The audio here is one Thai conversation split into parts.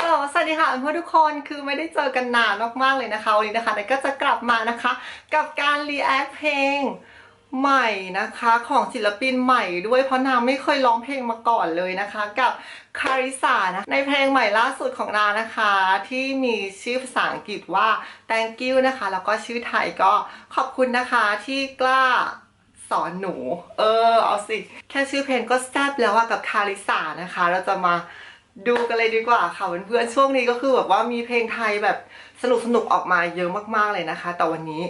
ฮัลโหล สวัสดีค่ะเพื่อนทุกคน คือไม่ได้เจอกันนานมากๆเลยนะคะ วันนี้นะคะนก็จะกลับมานะคะ กับการรีแอคเพลงใหม่นะคะของศิลปินใหม่ด้วยเพราะนางไม่เคยร้องเพลงมาก่อนเลยนะคะ กับคาริสานะในเพลงใหม่ล่าสุดของนางนะคะ ที่มีชื่อภาษาอังกฤษว่า thank you นะคะ แล้วก็ชื่อไทยก็ขอบคุณนะคะที่กล้าสอนหนู เออเอาสิ แค่ชื่อเพลงก็แซ่บแล้วอะกับคาริสานะคะ เราจะมา ดูกันเลยดีกว่าค่ะเพื่อนๆช่วงนี้ก็คือแบบว่ามีเพลงไทยแบบสนุกสนุกๆออกมาเยอะมากๆเลยนะคะ แต่วันนี้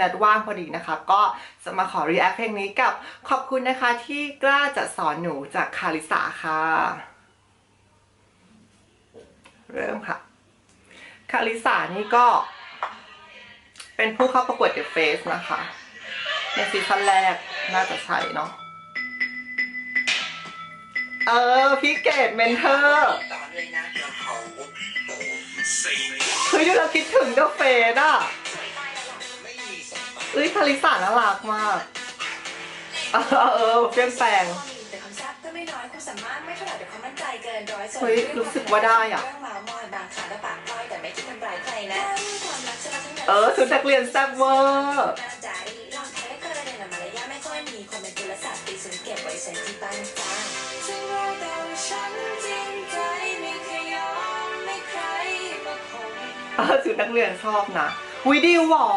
นัดว่างพอดีนะคะ ก็จะมาขอรีแอคเพลงนี้กับขอบคุณนะคะที่กล้าจะสอนหนูจากคาริสาค่ะ เริ่มค่ะ คาริสานี่ก็ เป็นผู้เข้าประกวดเดอะเฟสนะคะ ในซีซั่นแรกน่าจะใช่เนาะ เออ พี่เกดเมนเทอร์สอนเลยนะเราเขาเฮ้ยดูเราคิดถึงเดอะเฟสอะไม่มีสมบัติเอ้ยคาริสาน่ารักมาก เออเออเออเปลี่ยนแปลงแต่ความแซ่บก็ไม่น้อยความสามารถไม่เท่าไหร่แต่ความมั่นใจเกินร้อยส่วนเฮ้ยรู้สึกว่าได้อะเรื่องเมามอยบางครั้งก็ปากพลอยแต่ไม่คิดทำร้ายใครนะความรักจะมาทั้งนั้นเออชุดนักเรียนแซ่บเวอร์ ออชุดนักเรียนชอบนะวิดิวหรอ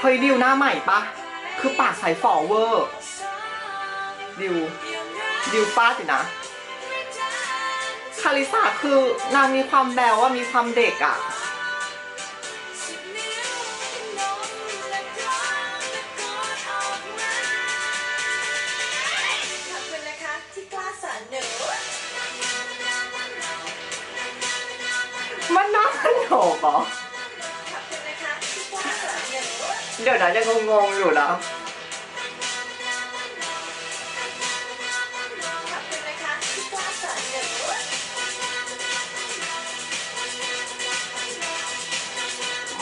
เฮ้ยดิวหน้าใหม่ปะคือปากใสฝอเวอร์ดิวดิวป้าสินะ คาริสาคือนางมีความแบวว่ามีความเด็กอะ ปอเดี๋ยวนะยังงงอยู่นะ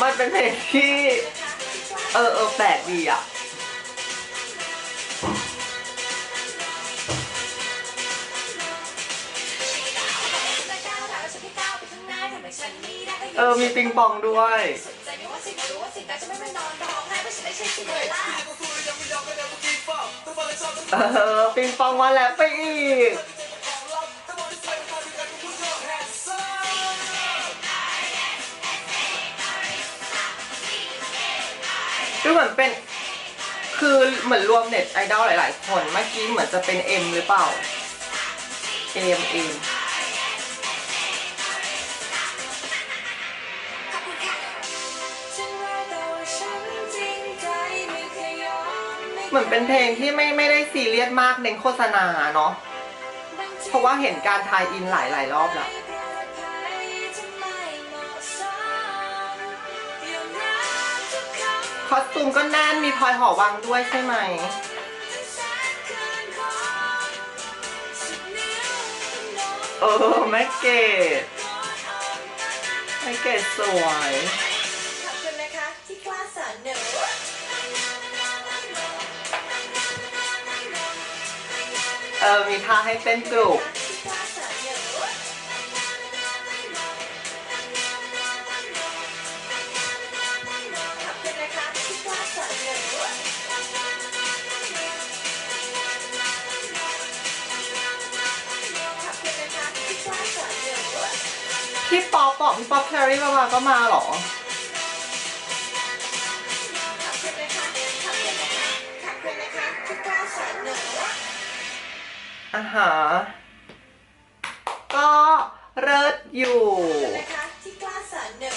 มันเป็นเพลงที่ เออเออแปลกดีอะ ออมีปิงปองด้วย เออปิงปองมาแล้วไปอีกดูเหมือนเป็น คือเหมือนรวมเน็ตไอดอลหลาย ๆ คน เมื่อกี้เหมือนจะเป็นเอ็มหรือเปล่า เอ็มเอ็ม เหมือนเป็นเพลงที่ไม่ไม่ได้ซีเรียสมากเน้นโฆษณาเนาะเพราะว่าเห็นการทายอินหลายหลายรอบแล้วคอสตูมก็แน่นมีพลอยหอวังด้วยใช่ไหมเออแม่เกดแม่เกดสวย เออมีท่าให้เต้นกลุ่มที่กล้าสอนนะคะที่ข้าสอนหนูขอบคุณนะคะที่ข้าสอนหนูพี่ป๊อปบอกพี่ป๊อปแคลรี่มาก็มาหรอ อ่าฮะก็เลิศอยู่อบคุณนะคะที่กล้าสอนหนู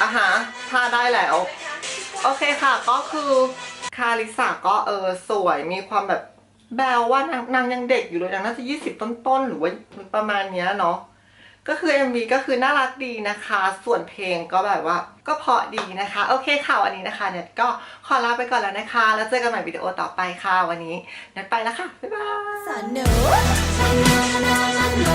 อะฮะท่าได้แล้ว โอเคค่ะก็คือคาริสาก็เออสวยมีความแบบแบลว่านางนางยังเด็กอยู่เลยนางน่าจะยี่สิบต้นๆ หรือว่าประมาณเนี้ยเนาะ ก็คือ MV ก็คือน่ารักดีนะคะ ส่วนเพลงก็แบบว่าก็เพาะดีนะคะ โอเคค่ะวันนี้นะคะเนี่ยก็ขอลาไปก่อนแล้วนะคะ แล้วเจอกันใหม่วิดีโอต่อไปค่ะวันนี้นัดไปแล้วค่ะ บ๊ายบาย